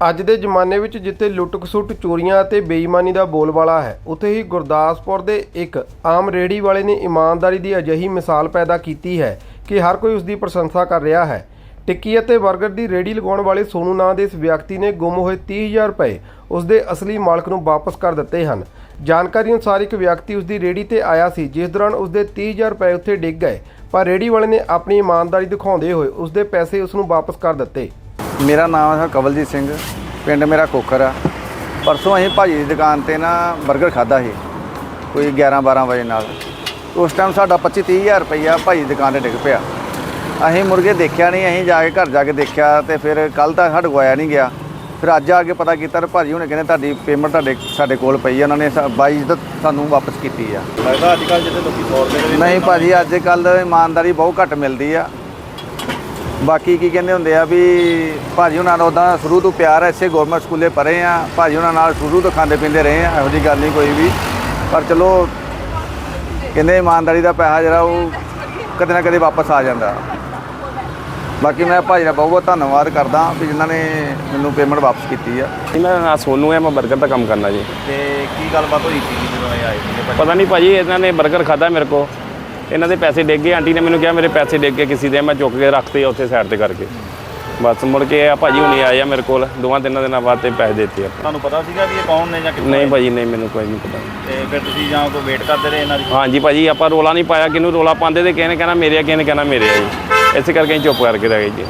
ਅੱਜ ਦੇ ਜ਼ਮਾਨੇ ਵਿੱਚ ਜਿੱਥੇ ਲੁੱਟ-ਖਸੁੱਟ, ਚੋਰੀਆਂ ਅਤੇ ਬੇਈਮਾਨੀ ਦਾ ਬੋਲਬਾਲਾ ਹੈ, ਉੱਥੇ ਹੀ ਗੁਰਦਾਸਪੁਰ ਦੇ ਇੱਕ ਆਮ ਰੇੜੀ ਵਾਲੇ ਨੇ ਇਮਾਨਦਾਰੀ ਦੀ ਅਜਿਹੀ ਮਿਸਾਲ ਪੈਦਾ ਕੀਤੀ ਹੈ ਕਿ ਹਰ ਕੋਈ ਉਸ ਦੀ ਪ੍ਰਸ਼ੰਸਾ ਕਰ ਰਿਹਾ ਹੈ। ਟਿੱਕੀ ਅਤੇ 버ਗਰ ਦੀ ਰੇੜੀ ਲਗਾਉਣ ਵਾਲੇ ਸੋਨੂ ਨਾਂ ਦੇ ਇਸ ਵਿਅਕਤੀ ਨੇ ਗੁੰਮ ਹੋਏ 30000 ਰੁਪਏ ਉਸ ਦੇ ਅਸਲੀ ਮਾਲਕ ਨੂੰ ਵਾਪਸ ਕਰ ਦਿੱਤੇ ਹਨ। ਜਾਣਕਾਰੀ ਅਨੁਸਾਰ ਇੱਕ ਵਿਅਕਤੀ ਉਸ ਦੀ ਰੇੜੀ ਤੇ ਆਇਆ ਸੀ, ਜਿਸ ਦੌਰਾਨ ਉਸ ਦੇ 30000 ਰੁਪਏ ਉੱਥੇ ਡਿੱਗ ਗਏ, ਪਰ ਰੇੜੀ ਵਾਲੇ ਨੇ ਆਪਣੀ ਇਮਾਨਦਾਰੀ ਦਿਖਾਉਂਦੇ ਹੋਏ ਉਸ ਦੇ ਪੈਸੇ ਉਸ ਨੂੰ ਵਾਪਸ ਕਰ ਦਿੱਤੇ। ਮੇਰਾ ਨਾਮ ਹੈ ਕਵਲਜੀਤ ਸਿੰਘ ਪਿੰਡ ਮੇਰਾ ਕੋਖਰ ਆ। ਪਰਸੋਂ ਅਸੀਂ ਭਾਜੀ ਦੀ ਦੁਕਾਨ ਤੇ ਨਾ 버ਗਰ ਖਾਦਾ ਸੀ ਕੋਈ 11 12 ਵਜੇ ਨਾਲ। ਉਸ ਟਾਈਮ ਸਾਡਾ 25 30000 ਰੁਪਈਆ ਭਾਜੀ ਦੀ ਦੁਕਾਨ ਤੇ ਡਿੱਗ ਪਿਆ। ਅਸੀਂ ਮੁਰਗੇ ਦੇਖਿਆ ਨਹੀਂ ਅਸੀਂ ਜਾ ਕੇ ਘਰ ਜਾ ਕੇ ਦੇਖਿਆ ਤੇ ਫਿਰ ਕੱਲ ਤਾਂ ਸਾਡੇ ਕੋਲ ਆਇਆ ਨਹੀਂ ਗਿਆ। ਫਿਰ ਅੱਜ ਆ ਕੇ ਪਤਾ ਕੀਤਾ ਤੇ ਭਾਜੀ ਹੁਣੇ ਕਹਿੰਦੇ ਤੁਹਾਡੀ ਪੇਮੈਂਟ ਤੁਹਾਡੇ ਸਾਡੇ ਕੋਲ ਪਈ ਆ ਉਹਨਾਂ ਨੇ ਸਾ- ਬਾਈ ਦਾ ਸਾਨੂੰ ਵਾਪਸ ਕੀਤੀ ਆ। ਲੱਗਦਾ ਅੱਜ ਕੱਲ ਜਿੱਥੇ ਲੋਕੀ 100 ਰੁਪਏ ਨਹੀਂ ਭਾਜੀ ਅੱਜ ਕੱਲ ਇਮਾਨਦਾਰੀ ਬਹੁਤ ਘੱਟ ਮਿਲਦੀ ਆ। ਬਾਕੀ ਕੀ ਕਹਿੰਦੇ ਹੁੰਦੇ ਆ ਵੀ ਭਾਜੀ ਉਹਨਾਂ ਨਾਲ ਉਦਾਂ ਸ਼ੁਰੂ ਤੋਂ ਪਿਆਰ ਹੈ ਇਸੇ ਗਵਰਨਮੈਂਟ ਸਕੂਲੇ ਪੜ੍ਹੇ ਆ। ਭਾਜੀ ਉਹਨਾਂ ਨਾਲ ਸ਼ੁਰੂ ਤੋਂ ਖਾਂਦੇ ਪੀਂਦੇ ਰਹੇ ਆ ਇਹੋ ਜੀ ਗੱਲ ਨਹੀਂ ਕੋਈ ਵੀ। ਪਰ ਚਲੋ ਕਹਿੰਦੇ ਇਮਾਨਦਾਰੀ ਦਾ ਪੈਸਾ ਜਿਹੜਾ ਉਹ ਕਦੇ ਨਾ ਕਦੇ ਵਾਪਸ ਆ ਜਾਂਦਾ। ਬਾਕੀ ਮੈਂ ਭਾਜੀ ਦਾ ਬਹੁਤ ਬਹੁਤ ਧੰਨਵਾਦ ਕਰਦਾ ਵੀ ਜਿਨ੍ਹਾਂ ਨੇ ਮੈਨੂੰ ਪੇਮੈਂਟ ਵਾਪਸ ਕੀਤੀ ਆ। ਮੇਰਾ ਨਾਮ ਸੋਨੂ ਹੈ ਮੈਂ 버ਗਰ ਦਾ ਕੰਮ ਕਰਨਾ ਜੀ। ਤੇ ਕੀ ਗੱਲਬਾਤ ਹੋਈ ਸੀ ਜਦੋਂ ਇਹ ਆਏ? ਪਤਾ ਨਹੀਂ ਭਾਜੀ ਇਹਨਾਂ ਨੇ 버ਗਰ ਖਾਦਾ ਮੇਰੇ ਕੋ ਇਹਨਾਂ ਦੇ ਪੈਸੇ ਡਿੱਗ ਗਏ। ਆਂਟੀ ਨੇ ਮੈਨੂੰ ਕਿਹਾ ਮੇਰੇ ਪੈਸੇ ਡਿੱਗ ਗਏ ਕਿਸੇ ਦੇ। ਮੈਂ ਚੁੱਕ ਕੇ ਰੱਖਤੇ ਉੱਥੇ ਸਾਈਡ ਤੇ ਕਰਕੇ। ਬਸ ਮੁੜ ਕੇ ਆ ਭਾਜੀ ਹੁਣੇ ਆਏ ਆ ਮੇਰੇ ਕੋਲ। ਦੋਵਾਂ ਤਿੰਨਾਂ ਦਿਨਾਂ ਬਾਅਦ ਤੇ ਪੈਸੇ ਦਿੱਤੇ ਆ। ਤੁਹਾਨੂੰ ਪਤਾ ਸੀਗਾ ਵੀ ਇਹ ਕੌਣ ਨੇ ਜਾਂ ਕਿੱਥੋਂ ਨਹੀਂ ਆਏ? ਭਾਜੀ ਨਹੀਂ ਮੈਨੂੰ ਕੋਈ ਨਹੀਂ ਪਤਾ। ਤੇ ਫਿਰ ਤੁਸੀਂ ਜਾਂ ਕੋਈ ਵੇਟ ਕਰਦੇ ਰਹੇ ਇਹਨਾਂ ਦੀ? ਹਾਂਜੀ ਭਾਜੀ ਆਪਾਂ ਰੋਲਾ ਨਹੀਂ ਪਾਇਆ। ਕਿਹਨੂੰ ਰੋਲਾ ਪਾਉਂਦੇ ਤੇ ਕਿਸੇ ਨੇ ਕਹਿਣਾ ਮੇਰੇ ਆ ਕਿਸੇ ਨੇ ਕਹਿਣਾ ਮੇਰੇ ਆ ਜੀ। ਇਸੇ ਕਰਕੇ ਅਸੀਂ ਚੁੱਪ ਕਰਕੇ ਰਹਿ ਗਏ ਜੀ।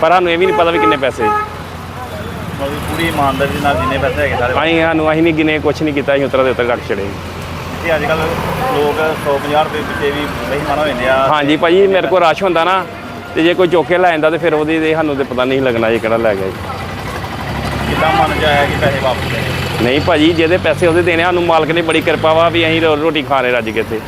ਪਰ ਸਾਨੂੰ ਇਹ ਵੀ ਨਹੀਂ ਪਤਾ ਵੀ ਕਿੰਨੇ ਪੈਸੇ। ਮਤਲਬ ਪੂਰੀ ਇਮਾਨਦਾਰੀ ਨਾਲ ਜਿੰਨੇ ਪੈਸੇ ਹੈਗੇ ਸਾਰੇ ਅਸੀਂ ਸਾਨੂੰ ਅਸੀਂ ਨਹੀਂ ਗਿਣੇ ਕੁਛ ਨਹੀਂ ਕੀਤਾ ਅਸੀਂ ਉਤਰਾ ਦੇ ਉੱਤੇ ਰੱਖ ਛੜੇ ਤੇ ਅੱਜ ਕੱਲ ਲੋਕ 150 ਰੁਪਏ ਪਿੱਛੇ ਵੀ ਬੇਈਮਾਨ ਹੋ ਜਾਂਦੇ ਆ। ਹਾਂਜੀ ਭਾਜੀ ਮੇਰੇ ਕੋਲ ਰਸ਼ ਹੁੰਦਾ ਨਾ ਤੇ ਜੇ ਕੋਈ ਚੁੱਕ ਕੇ ਲੈ ਜਾਂਦਾ ਤੇ ਫਿਰ ਉਹਦੀ ਤੇ ਸਾਨੂੰ ਤੇ ਪਤਾ ਨਹੀਂ ਲੱਗਣਾ ਜੀ ਕਿਹੜਾ ਲੈ ਗਿਆ ਜੀ। ਕਿੱਦਾਂ ਮਨ ਚ ਆਇਆ ਕਿ ਪੈਸੇ ਵਾਪਸ ਲੈ ਨਹੀਂ ਭਾਜੀ ਜਿਹਦੇ ਪੈਸੇ ਉਹਦੇ ਦੇਣੇ ਸਾਨੂੰ ਮਾਲਕ ਨੇ ਬੜੀ ਕਿਰਪਾ ਵਾ ਵੀ ਅਸੀਂ ਰੋ- ਰੋਟੀ ਖਾ ਰਹੇ ਰੱਜ ਕੇ ਇੱਥੇ